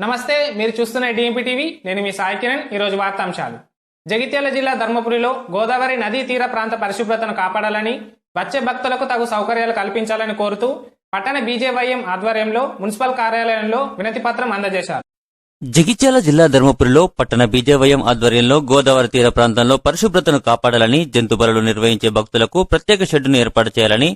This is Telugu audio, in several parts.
నమస్తే మీరు చూస్తున్న డిఎంపీ టీవీ నేను మీ సాయి కిరణ్. ఈరోజు వార్తాంశాలు. జగిత్యాల జిల్లా ధర్మపురిలో గోదావరి నదీ తీర ప్రాంత పరిశుభ్రతను కాపాడాలని వచ్చే భక్తులకు తగు సౌకర్యాలు కల్పించాలని కోరుతూ పట్టణ బీజేవైఎం ఆధ్వర్యంలో మున్సిపల్ కార్యాలయంలో వినతి పత్రం అందజేశారు. జగిత్యాల జిల్లా ధర్మపురిలో పట్టణ బీజేవైఎం ఆధ్వర్యంలో గోదావరి తీర ప్రాంతంలో పరిశుభ్రతను కాపాడాలని జంతుబరులు నిర్వహించే భక్తులకు ప్రత్యేక షెడ్డును ఏర్పాటు చేయాలని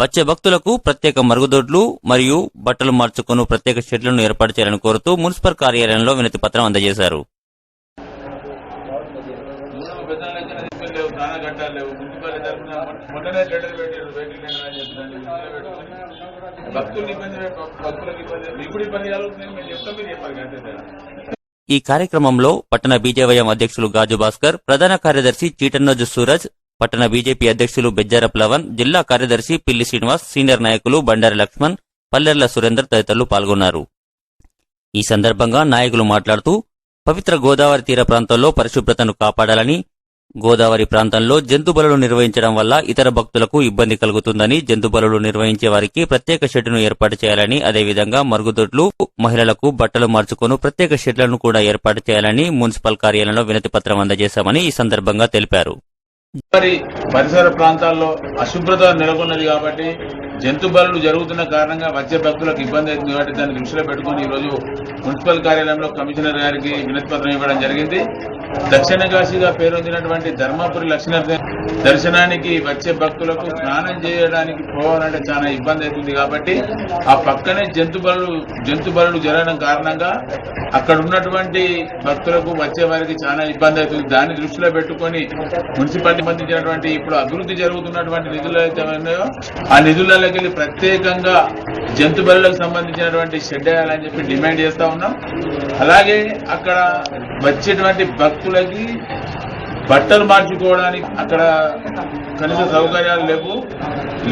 వచ్చే భక్తులకు ప్రత్యేక మరుగుదొడ్లు మరియు బట్టలు మార్చుకుని ప్రత్యేక షెడ్లను ఏర్పాటు చేయాలని కోరుతూ మున్సిపల్ కార్యాలయంలో వినతి పత్రం అందజేశారు. ఈ కార్యక్రమంలో పట్టణ బీజేవైఎం అధ్యక్షులు గాజు భాస్కర్ ప్రధాన కార్యదర్శి చీటన్నోజు సూరజ్ పట్టణ బీజేపీ అధ్యక్షులు బెజ్జారప్ లవన్ జిల్లా కార్యదర్శి పిల్లి శ్రీనివాస్ సీనియర్ నాయకులు బండారి లక్ష్మణ్ పల్లెర్ల సురేందర్ తదితరులు పాల్గొన్నారు. ఈ సందర్భంగా నాయకులు మాట్లాడుతూ పవిత్ర గోదావరి తీర ప్రాంతంలో పరిశుభ్రతను కాపాడాలని గోదావరి ప్రాంతంలో జంతు బలులు నిర్వహించడం వల్ల ఇతర భక్తులకు ఇబ్బంది కలుగుతుందని జంతు బలులు నిర్వహించే వారికి ప్రత్యేక షెడ్డును ఏర్పాటు చేయాలని అదేవిధంగా మరుగుదొడ్లు మహిళలకు బట్టలు మార్చుకుని ప్రత్యేక షెడ్లను కూడా ఏర్పాటు చేయాలని మున్సిపల్ కార్యాలయంలో వినతిపత్రం అందజేశామని ఈ సందర్భంగా తెలిపారు. మరి పరిసర ప్రాంతాల్లో అశుభ్రత నెలకొన్నది కాబట్టి జంతు బలులు జరుగుతున్న కారణంగా వచ్చే భక్తులకు ఇబ్బంది అవుతుంది కాబట్టి దాన్ని దృష్టిలో పెట్టుకుని ఈరోజు మున్సిపల్ కార్యాలయంలో కమిషనర్ గారికి వినతిపత్రం ఇవ్వడం జరిగింది. దక్షిణ కాశీగా పేరొందినటువంటి ధర్మపురి లక్ష్మీ దర్శనానికి వచ్చే భక్తులకు స్నానం చేయడానికి పోవాలంటే చాలా ఇబ్బంది అవుతుంది కాబట్టి ఆ పక్కనే జంతు బలు జంతు బలు జరగడం కారణంగా అక్కడ ఉన్నటువంటి భక్తులకు వచ్చే వారికి చాలా ఇబ్బంది అవుతుంది. దాన్ని దృష్టిలో పెట్టుకొని మున్సిపాలిటీ సంబంధించినటువంటి ఇప్పుడు అభివృద్ధి జరుగుతున్నటువంటి నిధులు అయితే ఉన్నాయో ఆ నిధులలోకి వెళ్ళి ప్రత్యేకంగా జంతు బలులకు సంబంధించినటువంటి షెడ్ వేయాలని చెప్పి డిమాండ్ చేస్తా ఉన్నాం. అలాగే అక్కడ వచ్చేటువంటి భక్తులకి బట్టలు మార్చుకోవడానికి అక్కడ కనీస సౌకర్యాలు లేవు.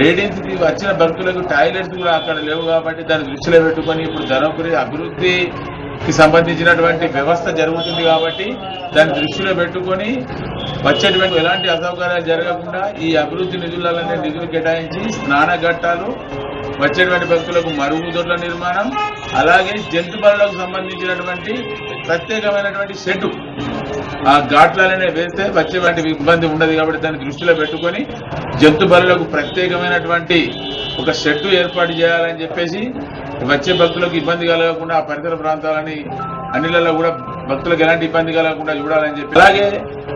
లేడీస్కి వచ్చిన భక్తులకు టాయిలెట్స్ కూడా అక్కడ లేవు కాబట్టి దాన్ని దృష్టిలో పెట్టుకొని ఇప్పుడు ధర్మపురి అభివృద్ధికి సంబంధించినటువంటి వ్యవస్థ జరుగుతుంది కాబట్టి దాన్ని దృష్టిలో పెట్టుకొని వచ్చేటువంటి ఎలాంటి అసౌకర్యాలు జరగకుండా ఈ అభివృద్ధి నిధులనే నిధులు కేటాయించి స్నాన ఘట్టాలు వచ్చేటువంటి భక్తులకు మరుగుదొడ్ల నిర్మాణం అలాగే జంతు బలులకు సంబంధించినటువంటి ప్రత్యేకమైనటువంటి షెడ్ ఆ ఘాట్లనే వేస్తే వచ్చేటువంటి ఇబ్బంది ఉండదు కాబట్టి దాన్ని దృష్టిలో పెట్టుకొని జంతు బలులకు ప్రత్యేకమైనటువంటి ఒక షెడ్ ఏర్పాటు చేయాలని చెప్పేసి వచ్చే భక్తులకు ఇబ్బంది కలగకుండా ఆ పరిసర ప్రాంతాలని అన్నిలలో కూడా భక్తులకు ఎలాంటి ఇబ్బంది కలగకుండా చూడాలని చెప్పి. అలాగే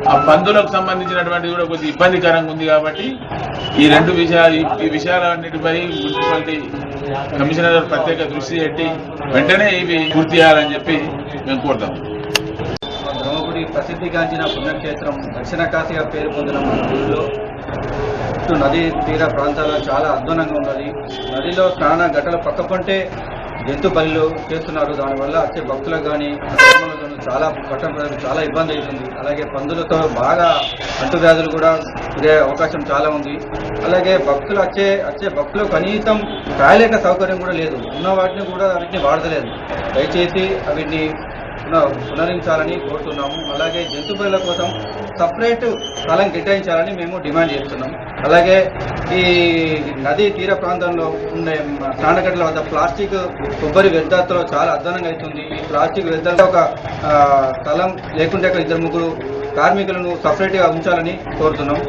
ఆ పందులకు సంబంధించినటువంటి కూడా కొద్దిగా ఇబ్బందికరంగా ఉంది కాబట్టి ఈ రెండు విషయాలు ఈ- విషయాలన్నిటిపై మున్సిపాలిటీ కమిషనర్ ప్రత్యేక దృష్టి పెట్టి వెంటనే ఇవి పూర్తి చేయాలని చెప్పి మేము కోరుతాం. బ్రహ్మపురి ప్రసిద్ధిగాంచిన పుణ్యక్షేత్రం దక్షిణ కాశీగా పేరు పొందిన మన నదీ తీర ప్రాంతాల్లో చాలా అధ్వానంగా ఉన్నది. నదిలో స్నాన గట్టలు పక్కకుంటే జంతు పనులు చేస్తున్నారు. దానివల్ల వచ్చే భక్తులకు కానీ చాలా పట్టణ ప్రజలకు చాలా ఇబ్బంది అవుతుంది. అలాగే పందులతో బాగా అంటువ్యాధులు కూడా ఇదే అవకాశం చాలా ఉంది. అలాగే భక్తులు వచ్చే వచ్చే భక్తులు కనీసం టాయిలెట్ల సౌకర్యం కూడా లేదు. ఉన్న వాటిని కూడా వీటిని వాడతలేదు. దయచేసి వీటిని పునరించాలని కోరుతున్నాము. అలాగే జంతు కోసం సపరేట్ స్థలం కేటాయించాలని మేము డిమాండ్ చేస్తున్నాం. అలాగే ఈ నదీ తీర ప్రాంతంలో ఉండే స్నానగడ్డల వద్ద ప్లాస్టిక్ కొబ్బరి వ్యర్థాలతో చాలా అధ్వానంగా అవుతుంది. ఈ ప్లాస్టిక్ వ్యర్థాలతో ఒక స్థలం లేకుంటే ఇద్దరు ముగ్గురు కార్మికులను సపరేట్గా ఉంచాలని కోరుతున్నాం.